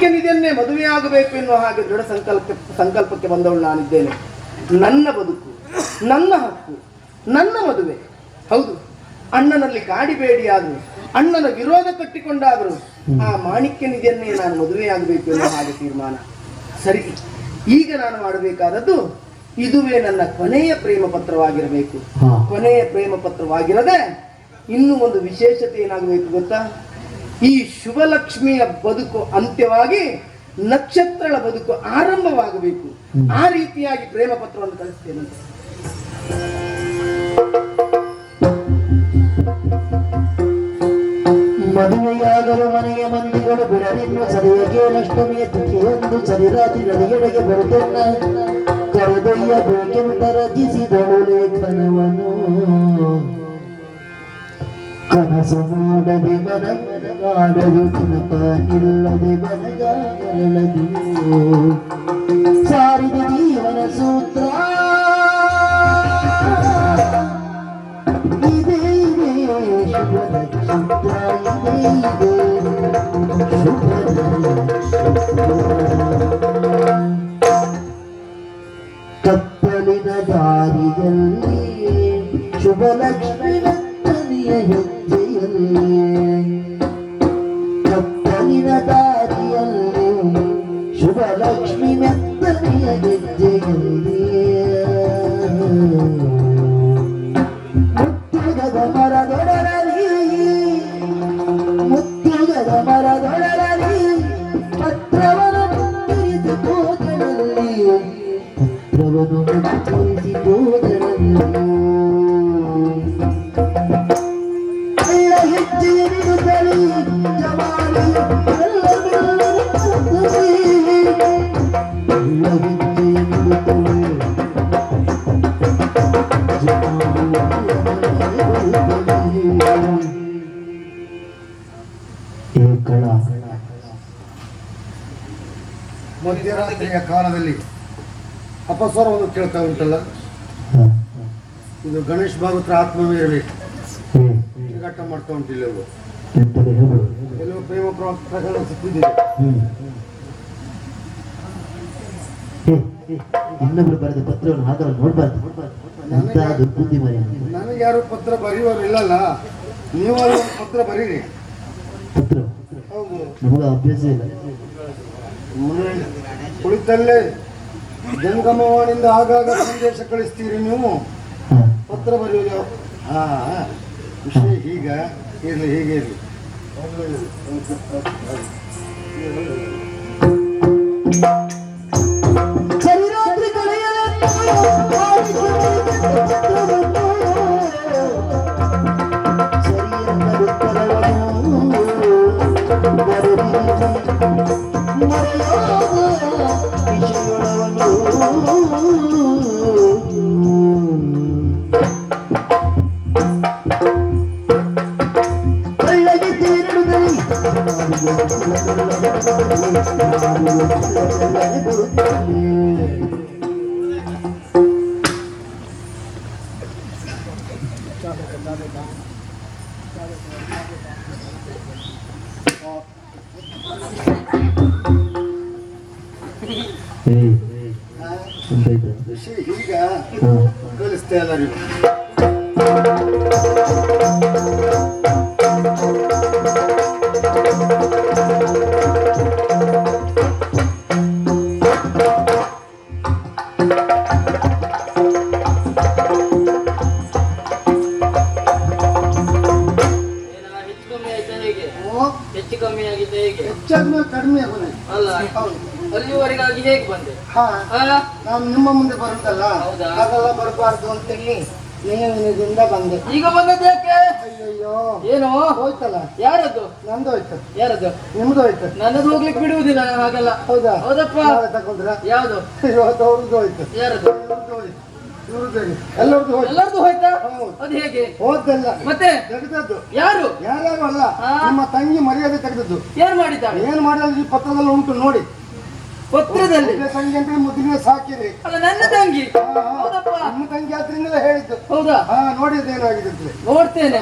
ಮಾಣಿಕ್ಯನಿದನ್ನೇ ಮದುವೆಯಾಗಬೇಕು ಎನ್ನುವ ಹಾಗೆ ದೃಢ ಸಂಕಲ್ಪ ಸಂಕಲ್ಪಕ್ಕೆ ಬಂದವಳು ನಾನಿದ್ದೇನೆ. ನನ್ನ ಬದುಕು ನನ್ನ ಹಕ್ಕು ನನ್ನ ಮದುವೆ. ಹೌದು ಅಣ್ಣನಲ್ಲಿ ಕಾಡಿಬೇಡಿಯಾದರು ಅಣ್ಣನ ವಿರೋಧ ಕಟ್ಟಿಕೊಂಡಾದರೂ ಆ ಮಾಣಿಕ್ಯನಿದನ್ನೇ ನಾನು ಮದುವೆಯಾಗಬೇಕು ಎನ್ನುವ ಹಾಗೆ ತೀರ್ಮಾನ. ಸರಿ ಈಗ ನಾನು ಮಾಡಬೇಕಾದದ್ದು ಇದುವೇ ನನ್ನ ಕೊನೆಯ ಪ್ರೇಮ ಪತ್ರವಾಗಿರಬೇಕು. ಕೊನೆಯ ಪ್ರೇಮ ಪತ್ರವಾಗಿರದೆ ಇನ್ನೂ ಒಂದು ವಿಶೇಷತೆ ಏನಾಗಬೇಕು ಗೊತ್ತಾ? ಈ ಶುಭಲಕ್ಷ್ಮಿಯ ಬದುಕು ಅಂತ್ಯವಾಗಿ ನಕ್ಷತ್ರಗಳ ಬದುಕು ಆರಂಭವಾಗಬೇಕು. ಆ ರೀತಿಯಾಗಿ ಪ್ರೇಮ ಪತ್ರವನ್ನು ಕಳಿಸ್ತೇನೆ. ಮದುವೆಯಾಗಲು ಮನೆಯ ಮಂದಿಗಳು ಬಿಡಲಿನ್ನು ಸರಿಯಗೆ ಲಕ್ಷ್ಮಿಯ ತಿಥಿಯೊಂದು ಸರಿರಾತ್ರಿ ನದಿಯೊಳಗೆ ಬರುತ್ತೇನ. ಕರೆದೊಯ್ಯಬೇಕೆಂತ ರಚಿಸಿದಳು ಲೇಖನವನು. ಕನಸು ಮಾಡದೆ ಮನ ಕಾಡಲು ತಿನಪ ನಿಲ್ಲದೆ ಬನಗಾರಳದು ಸಾರಿದ ಜೀವನ ಸೂತ್ರ ಇದೇ ಇದೇ ಶುಭದ ಸೂತ್ರ ಇದೇ ಇದೇ ಶುಭ ಕತ್ತಲಿನ ದಾರಿಯಲ್ಲಿ ಶುಭ ಲಕ್ಷ್ಮಿ ನರ್ತನೆಯ ಹೆಜ್ಜೆಯಲ್ಲಿ ಕತ್ತಲಿನ ದಾರಿಯಲ್ಲಿ ಪತ್ರವನ್ನು ಏಕಳ ಮಧ್ಯರಾತ್ರಿಯ ಕಾಲದಲ್ಲಿ ಅಪಸ್ವರವನ್ನು ಕೇಳ್ತಾ ಉಂಟಲ್ಲ? ಇದು ಗಣೇಶ್ ಭಾಗವತ್ರ ಆತ್ಮವೇ ಇರಬೇಕು ಘಟ್ಟ ಮಾಡ್ತಾ ಉಂಟಿಲ್ಲ ಕೆಲವು ಪ್ರೇಮ ಪ್ರ- ಪ್ರಕರಣ ಸಿಕ್ಕಿದೆ. ಇನ್ನೊಬ್ರು ಬರೆದ ಪತ್ರವನ್ನು ಹಾಕಲು ನೋಡ್ಬಾರ್ದು. ನನಗೆ ಯಾರು ಪತ್ರ ಬರೆಯುವರು ಇಲ್ಲಲ್ಲ ನೀವು ಪತ್ರ ಬರೀರಿ. ಪತ್ರ. ಹೌದು ನಮಗ ಅಭ್ಯಾಸ ಇಲ್ಲ. ಕುಳಿತಲ್ಲೇ ಜಂಗಮವಾಣಿಯಿಂದ ಆಗಾಗ ಸಂದೇಶ ಕಳಿಸ್ತೀರಿ ನೀವು. ಪತ್ರ ಬರೆಯೋದು ಹಾ ವಿಷಯ ಈಗ ಇರಲಿ ಹೀಗೆ ಇರಲಿ. ಸರಿರಾತ್ರಿ ವಿಷಯ ಈಗ ಕಲಿಸ್ತಾ ಹೇಗೆ? ಹೆಚ್ಚು ಕಮ್ಮಿ ಆಗಿದೆ ಹೇಗೆ? ಹೆಚ್ಚಾದ್ಮೇಲೆ ಕಡಿಮೆ ಆಗೋದು ಅಲ್ಲ. ಹೌದು. ಅಲ್ಲಿವರೆಗಾಗಿ ಹೇಗೆ ಬಂದೆ? ಹಾ ನಾನು ನಿಮ್ಮ ಮುಂದೆ ಬರುತ್ತಲ್ಲ? ಹೌದಾ? ಹಾಗೆಲ್ಲ ಬರಬಾರ್ದು ಅಂತೇಳಿ ನಿಯಮದಿಂದ ಬಂದೆ. ಈಗ ಬಂದದ್ದು ಯಾಕೆ? ಅಯ್ಯಯ್ಯೋ. ಏನು? ಹೋಯ್ತಲ್ಲ? ಯಾರದ್ದು? ನಂದು ಹೋಯ್ತು. ಯಾರದ್ದು? ನಿಮ್ದು ಹೋಯ್ತು. ನನ್ನದು ಹೋಗ್ಲಿಕ್ಕೆ ಬಿಡುವುದಿಲ್ಲ ಹಾಗಲ್ಲ. ಹೌದಾ? ಹೌದಪ್ಪ. ನಾಳೆ ತಗೊಂಡ್ರ? ಯಾವುದು ಇವತ್ತು ಅವ್ರದ್ದು ಹೋಯ್ತು. ಯಾರದ್ದು? ಇವ್ರದ್ದು ಹೋಯ್ತು. ಎಲ್ಲರದ್ದು ಹೋಯ್ತು. ಎಲ್ಲರದ್ದು ಹೋಯ್ತಾ. ಅದು ಹೇಗೆ? ಹೋದ್ದಲ್ಲ. ಮತ್ತೆ? ತೆಗೆದದ್ದು. ಯಾರು? ಯಾರ್ಯಾರು ಅಲ್ಲ. ನಮ್ಮ ನಿಮ್ಮ ತಂಗಿ ಮರ್ಯಾದೆ ತೆಗೆದದ್ದು. ಏನ್ ಮಾಡಿದ್ದಾರೆ ಏನ್ ಮಾಡಿದ್ರೆ ಈ ಪತ್ರದಲ್ಲಿ ಉಂಟು ನೋಡಿ. ಪತ್ರದಲ್ಲಿ. ತಂಗಿ ಅಂತ ಮೊದಲೇ ಸಾಕಿರಿ. ಅಲ್ಲ ನನ್ನ ತಂಗಿ. ಹೌದಪ್ಪ. ನನ್ನ ತಂಗಿ ಆದ್ರಿಂದಲೇ ಹೇಳಿದ್ದು. ಹೌದಾ? ಹಾ ನೋಡಿದ್ದು ಏನಾಗಿದೆ ನೋಡ್ತೇನೆ.